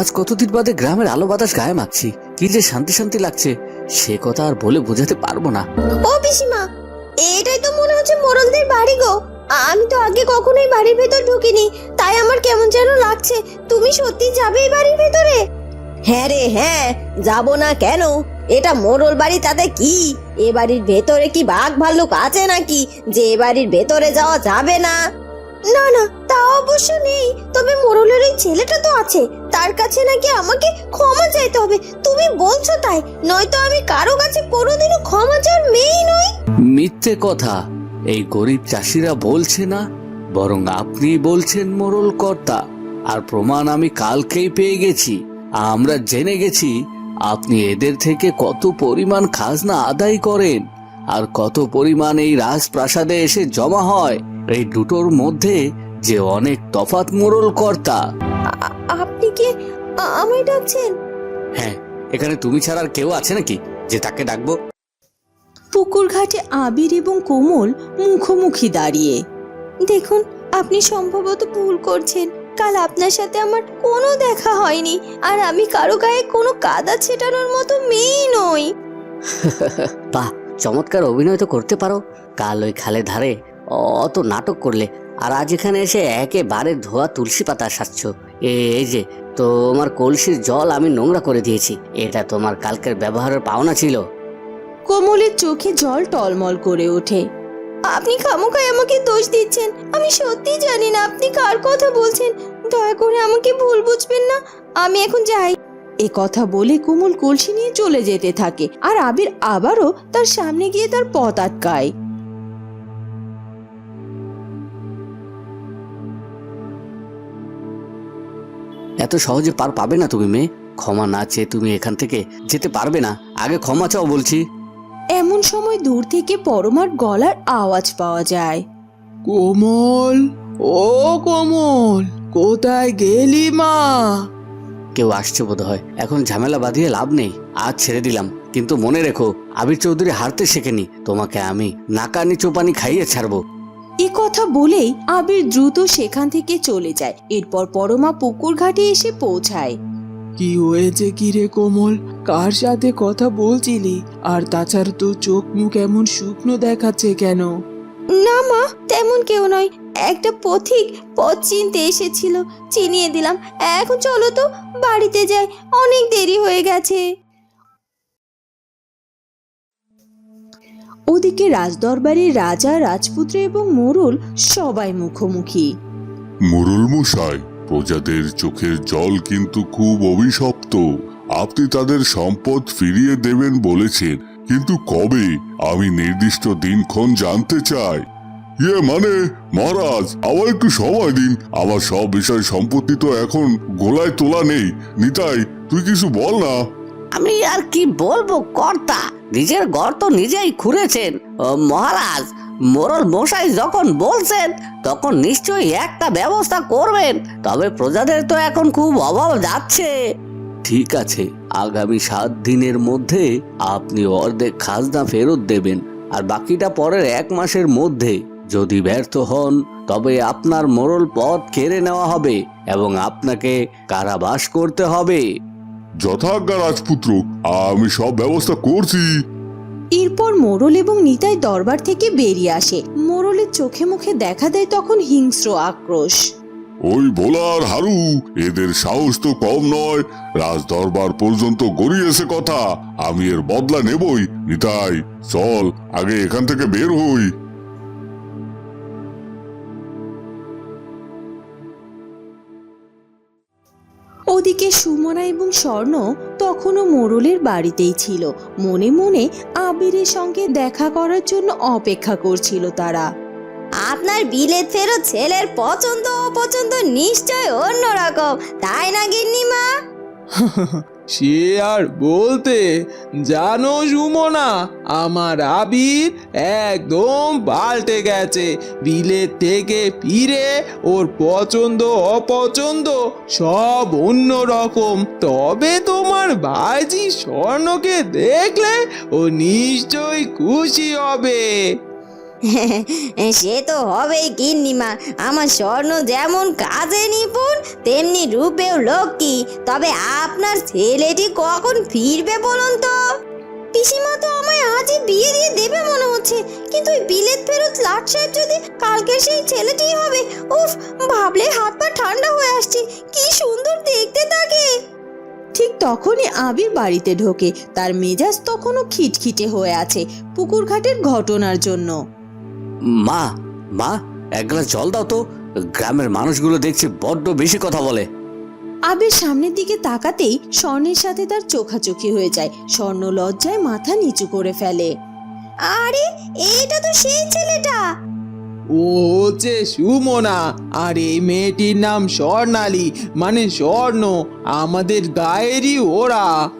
আজ কতদিন বাদে গ্রামের আলো বাতাস গায়ে মাখছি। কি যে শান্তি শান্তি লাগছে। সে কথা আর বলে বোঝাতে পারব না। ও পিসিমা, এটাই তো মনে হচ্ছে মোরলদের বাড়ি গো। আমি তো আগে কখনোই বাড়ির ভেতর ঢুকিনি, তাই আমার কেমন যেন লাগছে। তুমি সত্যি যাবে এই বাড়ির ভেতরে? হ্যাঁ রে হ্যাঁ যাব না কেন? এটা মোরল বাড়ি, তাতে কি? এ বাড়ির ভেতরে কি বাঘ ভাল্লুক আছে নাকি? যে এ বাড়ির ভেতরে যাওয়া যাবে না? না না, তা অবশ্য নেই। তবে মোরলের ওই ছেলেটা তো আছে। তার কাছে নাকি আমাকে ক্ষমা চাইতে হবে। তুমি বলছো তাই। নয়তো আমি কারও কাছে কোনোদিনও ক্ষমা চাওয়ার মেয়েই নই। মিথ্যে কথা। এই গরিব চাষিরা বলছে না, বরং আপনি বলছেন মোরল কর্তা। আর প্রমাণ আমি কালকেই পেয়ে গেছি। আমরা জেনে গেছি, আপনি এদের থেকে কত পরিমাণ খাজনা আদায় করেন। আর কত পরিমাণ এই রাজপ্রাসাদে এসে জমা হয়। এই দুটোর মধ্যে যে অনেক তফাৎ মোরল কর্তা। আপনি কি আমায় ডাকছেন? হ্যাঁ এখানে তুমি ছাড়া আর কেউ আছে নাকি? যে তাকে ডাকবো। পুকুর ঘাটে আবির এবং কোমল মুখোমুখি দাঁড়িয়ে। দেখুন আপনি সম্ভবত ভুল করছেন। কাল আপনার সাথে আমার কোনো দেখা হয়নি আর আমি কারও গায়ে কোনো কাদা ছেটানোর মতো মেয়ে নই। বাহ চমৎকার অভিনয় তো করতে পারো। কাল ওই খালে ধারে অত নাটক করলে। আর আজ এখানে এসে একেবারে ধোয়া তুলসী পাতা সাজছ। এই যে তোমার কলসির জল আমি নোংরা করে দিয়েছি। এটা তোমার কালকের ব্যবহারের পাওনা ছিল। কোমলের চোখে জল টলমল করে ওঠে। আপনি খামোখায় আমাকে দোষ দিচ্ছেন। আমি সত্যি জানি না আপনি কার কথা বলছেন। দয়া করে আমাকে ভুল বুঝবেন না। আমি এখন যাই। এ কথা বলে কোমল কলসি নিয়ে চলে যেতে থাকে। আর আবির আবারও তার সামনে গিয়ে তার পথ আটকায়। এত সহজে পার পাবে না তুমি মেয়ে? ক্ষমা না চেয়ে তুমি এখান থেকে যেতে পারবে না। আগে ক্ষমা চাও বলছি। এমন সময় দূর থেকে পরমার গলার আওয়াজ পাওয়া যায়। কোমল ও কোমল কোথায় গেলি মা? কেউ আসছে বোধ হয় এখন ঝামেলা বাঁধিয়ে লাভ নেই। আজ ছেড়ে দিলাম। কিন্তু মনে রেখো আবির চৌধুরী হারতে শেখেনি। তোমাকে আমি নাকানি চোপানি খাইয়ে ছাড়বো। এ কথা বলেই আবির দ্রুত সেখান থেকে চলে যায়। এরপর পরমা পুকুর ঘাটে এসে পৌঁছায়। কি হয়েছে কি রে কোমল? কার সাথে কথা বলছিলি? আর তাছাড়া তো চোখ মুখ এমন শুকনো দেখাচ্ছে কেন? না মা তেমন কেউ নয়। একটা পথিক পথ চিনতে এসেছিল। চিনিয়ে দিলাম এখন চলো তো বাড়িতে যাই। অনেক দেরি হয়ে গেছে। ওদিকে রাজদরবারের রাজা, রাজপুত্র এবং মোরল সবাই মুখোমুখি। মোরল মশাই, প্রজাদের চোখের জল কিন্তু খুব অভিশপ্ত। আপনি তাদের সম্পদ ফিরিয়ে দেবেন বলেছেন, কিন্তু কবে? আমি নির্দিষ্ট দিনক্ষণ জানতে চাই। ইয়ে মানে মহারাজ, আবার একটু সময় দিন। আমার সব বিষয় সম্পত্তি তো এখন গোলায় তোলা নেই। নিতাই, তুই কিছু বল না। আমি আর কি বলব, কর্তা? নিজের গর্ত নিজেই খুঁড়েছেন। মহারাজ, মোরল মশাই যখন বলছেন, তখন নিশ্চয়ই একটা ব্যবস্থা করবেন। তবে প্রজাদের তো এখন খুব অভাব যাচ্ছে। ঠিক আছে, আগামী সাত দিনের মধ্যে আপনি অর্ধেক খাজনা ফেরত দেবেন, আর বাকিটা পরের এক মাসের মধ্যে। যদি ব্যর্থ হন, তবে আপনার মোরল পথ কেড়ে নেওয়া হবে এবং আপনাকে কারাবাস করতে হবে। যথাজ্ঞা রাজপুত্র আমি সব ব্যবস্থা করছি। এরপর মোরল এবং নিতাই দরবার থেকে বেরিয়ে আসে। মোরলের চোখে মুখে দেখা দেয় তখন হিংস্র আক্রোশ। ওই ভোলার হারু এদের সাহস তো কম নয়। রাজ দরবার পর্যন্ত গড়িয়েছে কথা আমি এর বদলা নেবই। নিতাই চল আগে এখান থেকে বের হই। ওদিকে সুমনা এবং স্বর্ণ তখনও মোরলের বাড়িতেই ছিল। মনে মনে আবিরের সঙ্গে দেখা করার জন্য অপেক্ষা করছিল তারা। আপনার বিলে ফেরত ছেলের পছন্দ অপছন্দ নিশ্চয় অন্যরকম তাই না গিন্নিমা? সে আর বলতে জানো সুমনা, আমার আবির একদম পাল্টে গেছে। বিলের থেকে ফিরে ওর পছন্দ, অপছন্দ সব অন্য রকম তবে তোমার ভাইজি স্বর্ণকে দেখলে ও নিশ্চয়ই খুশি হবে। সে তো হবেই গিন্নিমা। আমার স্বর্ণ যেমন কাজে নিপুণ, তেমনি রূপেও লক্ষ্মী। তবে আপনার ছেলেটি কখন ফিরবে বলুন তো? পিসিমা তো আমায় আজই বিয়ে দিয়ে দেবে মনে হচ্ছে। কিন্তু ওই বিলেত ফেরত লাট সাহেব যদি কালকে সেই ছেলেটিই হবে, উফ ভাবলে হাত পা ঠান্ডা হয়ে আসছে। কি সুন্দর দেখতে তাকে। ঠিক তখনই আবির বাড়িতে ঢোকে। তার মেজাজ তখনও খিটখিটে হয়ে আছে পুকুর ঘাটের ঘটনার জন্য। মা মা এক গ্লাস জল দাও তো। গ্রামের মানুষগুলো দেখছি বড্ড বেশি কথা বলে। আবির সামনের দিকে তাকাতেই স্বর্ণের সাথে তার চোখাচোখি হয়ে যায়। স্বর্ণ লজ্জায় মাথা নিচু করে ফেলে। আরে এইটা তো সেই ছেলেটা! ও হচ্ছে সুমনা। আর এই মেয়েটির নাম স্বর্ণালী। মানে স্বর্ণ। আমাদের গায়েরই ওরা।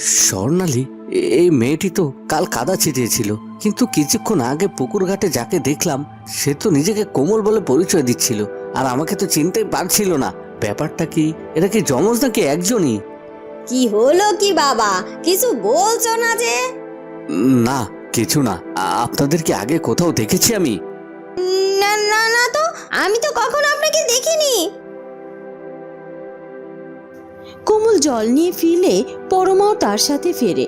স্বর্ণালী? এই মেয়েটি তো কাল কাদা ছিটিয়েছিল। কিন্তু কিছুক্ষণ আগে পুকুর ঘাটে যাকে দেখলাম সে তো নিজেকে কোমল বলে পরিচয় দিচ্ছিল। আর আমাকে তো চিনতেই পারছিল না। ব্যাপারটা কি এটা কি জমজ নাকি একজনই? কি হলো কি বাবা? কিছু বলছো না যে? না কিছু না। আপনাদের কি আগে কোথাও দেখেছি আমি? না না না তো আমি তো কখনো আপনাকে দেখিনি। কোমল জল নিয়ে ফিরলে পরমাও তার সাথে ফেরে।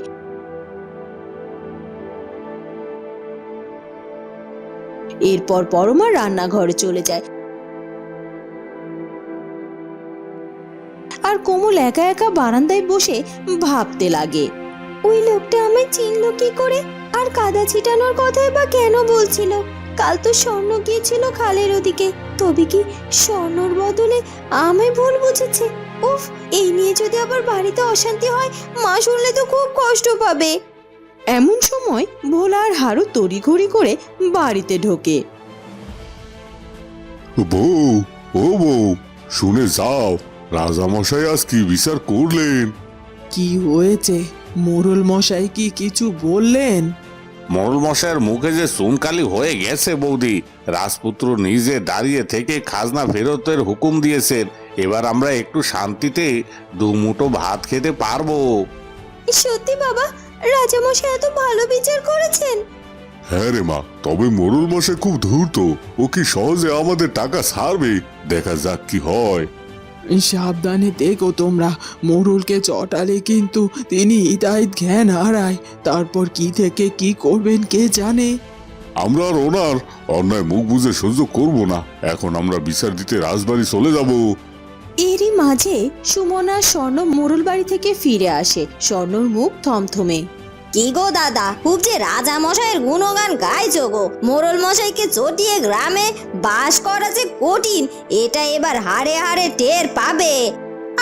এরপর পরমা রান্নাঘরে চলে যায়। আর কোমল একা একা বারান্দায় বসে ভাবতে লাগে। ওই লোকটা আমায় চিনলো কি করে? আর কাদা ছিটানোর কথাই বা কেন বলছিল? কাল তো স্বর্ণ গিয়েছিল খালের ওদিকে। তবে কি স্বর্ণর বদলে আমায় ভুল বুঝেছে? উফ, এই নিয়ে যদি আবার বাড়িতে অশান্তি হয়, মা শুনলে তো খুব কষ্ট পাবে। এমন সময় ভোলা আর হারু তড়িঘড়ি করে বাড়িতে ঢোকে। বউ ও বউ শুনে যাও রাজামশাই আজ কি বিচার করলেন? কি হয়েছে? মোরল মশাই কি কিছু বললেন? মোড়ল মশাইয়ের মুখে যে সুনকালি হয়ে গেছে বৌদি রাজপুত্র নিজে দাঁড়িয়ে থেকে খাজনা ফেরতের হুকুম দিয়েছেন এবার আমরা একটু শান্তিতে দুমুঠো ভাত খেতে পারব। সত্যি বাবা রাজামশাই এত ভালো বিচার করেছেন? হ্যাঁ রে মা তবে মোরল মশাই খুব ধূর্ত। ও কি সহজে আমাদের টাকা ছাড়বে? দেখা যাক কি হয়। সাবধানে দেখো তোমরা মোরলকে চটালে কিন্তু তিনি হিতাহিত জ্ঞান হারায়। তারপর কি থেকে কি করবেন কে জানে? আমরা আর ওনার অন্যায় মুখ বুঝে সহ্য করব না। এখন আমরা বিচার দিতে রাজবাড়ি চলে যাব। এরই মাঝে সুমনা স্বর্ণ মোরল বাড়ি থেকে ফিরে আসে। স্বর্ণর মুখ থমথমে। কি গো দাদা, খুব যে রাজা মশাইয়ের গুণগান গাইছো গো। মোরল মশাইকে চটিয়ে গ্রামে বাস করা যে কঠিন, এটা এবার হাড়ে হাড়ে টের পাবে।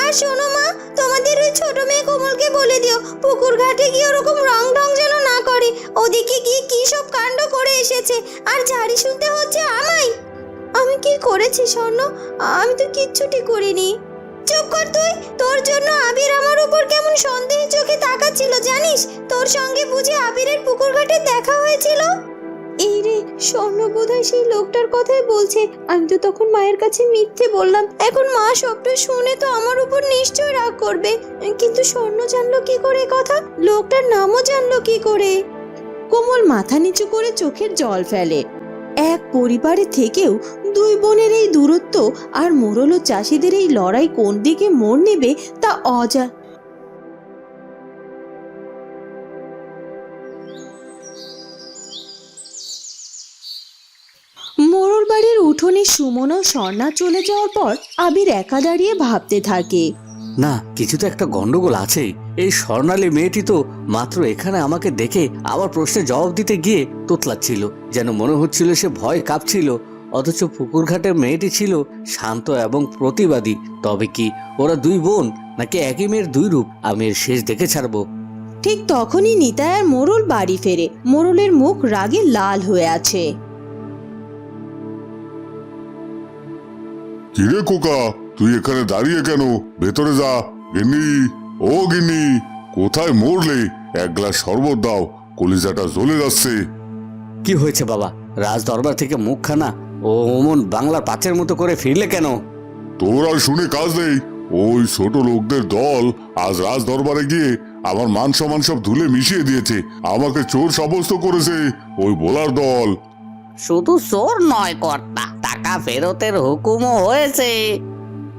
আর শোনো মা, তোমাদের ওই ছোট মেয়ে কোমলকে বলে দিও, পুকুর ঘাটে গিয়ে ওরকম রং ঢং যেন না করে। ওদিকে গিয়ে কি সব কাণ্ড করে এসেছে, আর ঝাড়ি শুনতে হচ্ছে আমায়। আমি কি করেছি স্বর্ণ? আমি তো কিচ্ছুটি করিনি। চুপ কর তুই। তোর জন্য আবির আমার উপর কেমন সন্দেহ চোখে তাকাচ্ছিল, জানিস? তোর সঙ্গে বুঝি আবিরের পুকুর ঘাটে দেখা হয়েছিল? এই রে, স্বর্ণ বোধহয় সেই লোকটার কথাই বলছে। আমি তো তখন মায়ের কাছে মিথ্যে বললাম। এখন মা সবটা শুনে তো আমার উপর নিশ্চয় রাগ করবে। কিন্তু স্বর্ণ জানলো কি করে কথা? লোকটার নামও জানলো কি করে? কোমল মাথা নিচু করে চোখের জল ফেলে। এক পরিবারে থেকেও দুই বোনের এই দূরত্ব আর মোরল চাষিদের এই লড়াই কোন দিকে মোড় নেবে তা অজা মোরল বাড়ির উঠোনে সুমন ও স্বর্ণা চলে যাওয়ার পর আবির একা দাঁড়িয়ে ভাবতে থাকে। না, কিছু তো একটা গন্ডগোল আছেই এই স্বর্ণালী মেয়েটি তো মাত্র এখানে আমাকে দেখে আবার প্রশ্নের জবাব দিতে গিয়ে তোতলাচ্ছিল। যেন মনে হচ্ছিল সে ভয় কাঁপছিল। অথচ পুকুর ঘাটের মেয়েটি ছিল শান্ত এবং প্রতিবাদী। তবে কি ওরা দুই বোন নাকি একই মেয়ের দুই রূপ? আমি এর শেষ দেখে ছাড়বো। ঠিক তখনই নিতাই আর মোরল বাড়ি ফেরে। মোরলের মুখ রাগে লাল হয়ে আছে। কিরে কোকা তুই এখানে দাঁড়িয়ে কেন? ভেতরে যা। গিন্নি ও গিন্নি কোথায় মরলে? এক গ্লাস শরবত দাও। কলিজাটা জ্বলে যাচ্ছে। কি হয়েছে বাবা? রাজ দরবার থেকে মুখখানা ও অমন বাংলার পাঁচের মতো করে ফিরলে কেন? তোর আর শুনে কাজ নেই। ওই ছোট লোকদের দল আজ রাজ দরবারে গিয়ে আমার মান সম্মান সব ধুলে মিশিয়ে দিয়েছে। আমাকে চোর সাব্যস্ত করেছে ওই বোলার দল। শুধু চোর নয় কর্তা টাকা ফেরতের হুকুমও হয়েছে।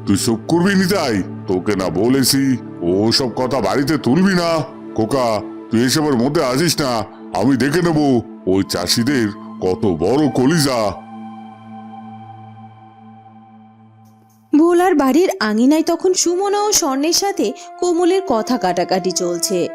তুই চুপ করবি নিতাই তোকে না বলেছি ও সব কথা বাড়িতে তুলবি না। খোকা তুই এসবের মধ্যে আসিস না আমি দেখে নেব ওই চাষিদের কত বড় কলিজা। ভোলার বাড়ির আঙিনায় তখন সুমনা ও স্বর্ণের সাথে কোমলের কথা কাটাকাটি চলছে।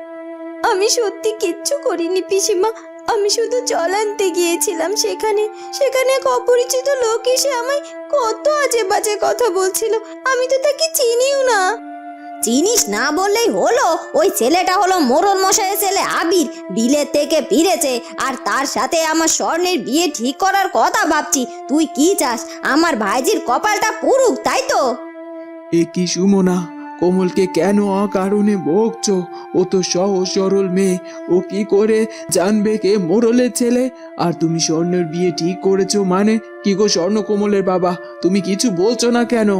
আমি সত্যি কিচ্ছু করিনি পিসিমা। আমি শুধু জল আনতে গিয়েছিলাম সেখানে। সেখানে এক অপরিচিত লোক এসে আমায় কত আজে বাজে কথা বলছিল। আমি তো তাকে চিনিও না। চিনিস না বললেই হলো। ওই ছেলেটা হলো মোরল মশাইয়ের ছেলে আবির। বিলের থেকে ফিরেছে আর তার সাথে আমার স্বর্ণের বিয়ে ঠিক করার কথা ভাবছি। তুই কি চাস? আমার ভাইজির কপালটা পুরুক তাই তো? এ কি সুমনা কোমলকে কেন অকারণে বকছো ও তো সহজ সরল মেয়ে। ও কি করে জানবে কে মোরলের ছেলে? আর তুমি স্বর্ণের বিয়ে ঠিক করেছ মানে? কি গো স্বর্ণ কোমলের বাবা তুমি কিছু বলছো না কেন?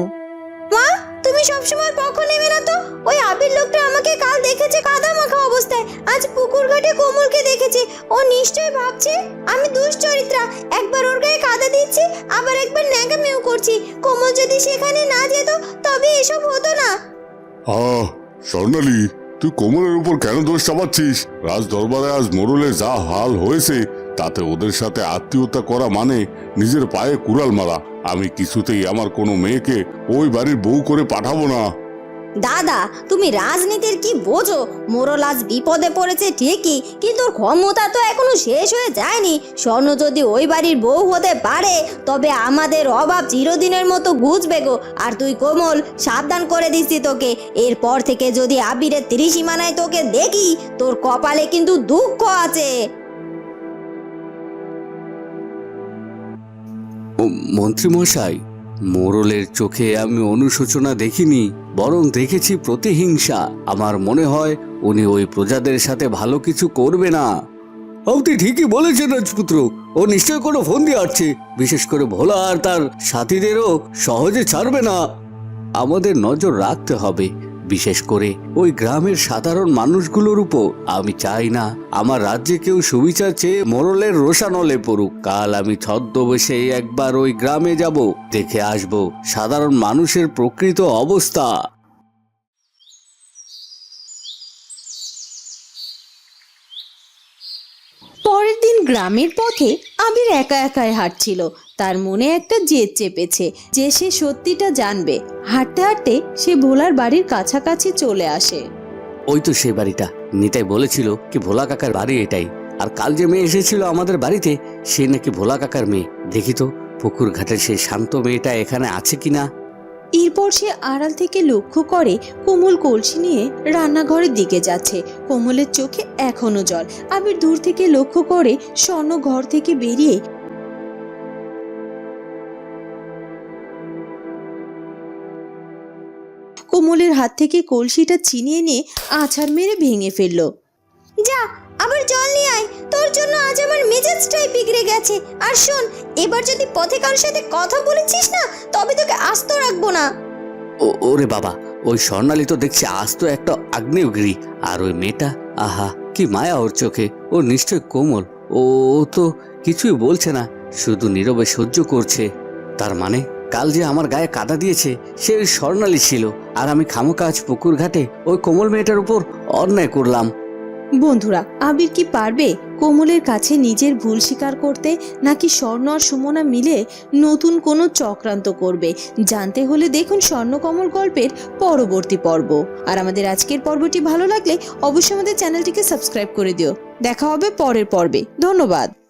মা তুমি সবসময় পক্ষ নেবে না তো? ওই আবির লোকটা আমাকে কাল দেখেছে কাদা মাখা অবস্থায়। আজ পুকুর ঘাটে কোমলকে দেখেছে। ও নিশ্চয়ই ভাবছে, আমি দুশ্চরিত্রা। একবার ওর গায়ে কাদা দিচ্ছি, আবার একবার ন্যাকামেও করছি। কোমল যদি সেখানে না যেত, তবে এসব হতো না। আহ স্বর্ণালী, তুই কোমরের উপর কেন দোষ চাপাচ্ছিস? রাজ দরবারে আজ মোড়লের যা হাল হয়েছে, তাতে ওদের সাথে আত্মীয়তা করা মানে নিজের পায়ে কুড়াল মারা। আমি কিছুতেই আমার কোনো মেয়েকে ওই বাড়ির বউ করে পাঠাবো না। দাদা, তুমি রাজনীতির কি বোঝো? মোরল আজ বিপদে পড়েছে ঠিকই, কিন্তু ক্ষমতা তো এখনও শেষ হয়ে যায়নি। স্বর্ণ যদি ওই বাড়ির বউ হতে পারে, তবে আমাদের অভাব চিরদিনের মতো ঘুচবে গো। আর তুই কোমল, সাবধান করে দিচ্ছি তোকে। এরপর থেকে যদি আবিরের ত্রিসীমানায় তোকে দেখি, তোর কপালে কিন্তু দুঃখ আছে। মন্ত্রীমশাই, মোরলের চোখে আমি অনুশোচনা দেখিনি, বরং দেখেছি প্রতিহিংসা। আমার মনে হয় উনি ওই প্রজাদের সাথে ভালো কিছু করবে না। আপনি ঠিকই বলেছেন রাজপুত্র, ও নিশ্চয় কোনো ফোন দিয়ে আসছে বিশেষ করে ভোলা আর তার সাথীদেরও সহজে ছাড়বে না। আমাদের নজর রাখতে হবে। বিশেষ করে ওই গ্রামের সাধারণ মানুষগুলোর উপর। আমি চাই না আমার রাজ্যে কেউ সুবিচার চেয়ে মোরলের রোশানলে পড়ুক। কাল আমি ছদ্মবেশে একবার ওই গ্রামে যাব, দেখে আসব সাধারণ মানুষের প্রকৃত অবস্থা। পরের দিন গ্রামের পথে আবির একা একাই হাঁটছিল। তার মনে একটা জেদ চেপেছে যে সে সত্যিটা জানবে। হাঁটতে হাঁটতে সে ভোলার বাড়ির কাছাকাছি চলে আসে। ওই তো সে বাড়িটা। নিতাই বলেছিল কি ভোলা কাকার বাড়ি এটাই। আর কাল যে মেয়ে এসেছিল আমাদের বাড়িতে সে নাকি ভোলা কাকার মেয়ে। দেখি তো পুকুর ঘাটের সেই শান্ত মেয়েটা এখানে আছে কিনা? এরপর সে আড়াল থেকে লক্ষ্য করে কোমল কলসি নিয়ে রান্নাঘরের দিকে যাচ্ছে। কোমলের চোখে এখনও জল। আবির দূর থেকে লক্ষ্য করে স্বর্ণ ঘর থেকে বেরিয়ে কোমলের হাত থেকে কলসিটা ছিনিয়ে নিয়ে আছাড় মেরে ভেঙে ফেলল। যা আবার জল নিয়ে আয়। তোর জন্য আজ আমার মেজাজটাই বিগড়ে গেছে। আর শোন এবার যদি পথে কারোর সাথে কথা বলেছিস না তবে তোকে আস্ত রাখব না। ও ওরে বাবা ওই স্বর্ণালী তো দেখছি আস্ত একটা আগ্নেয়গিরি। আর ওই মেয়েটা আহা কি মায়া ওর চোখে। ও নিশ্চয় কোমল। ও ও তো কিছুই বলছে না শুধু নীরবে সহ্য করছে। তার মানে কাল যে আমার গায়ে কাদা দিয়েছে সে ওই স্বর্ণালী ছিল। আর আমি খামোকাজ পুকুর ঘাটে ওই কোমল মেয়েটার উপর অন্যায় করলাম। বন্ধুরা, আবির কি পারবে কোমলের কাছে নিজের ভুল স্বীকার করতে, নাকি স্বর্ণ আর সুমনা মিলে নতুন কোনো চক্রান্ত করবে? জানতে হলে দেখুন স্বর্ণকমল গল্পের পরবর্তী পর্ব। আর আমাদের আজকের পর্বটি ভালো লাগলে অবশ্যই আমাদের চ্যানেলটিকে সাবস্ক্রাইব করে দিও। দেখা হবে পরের পর্বে। ধন্যবাদ।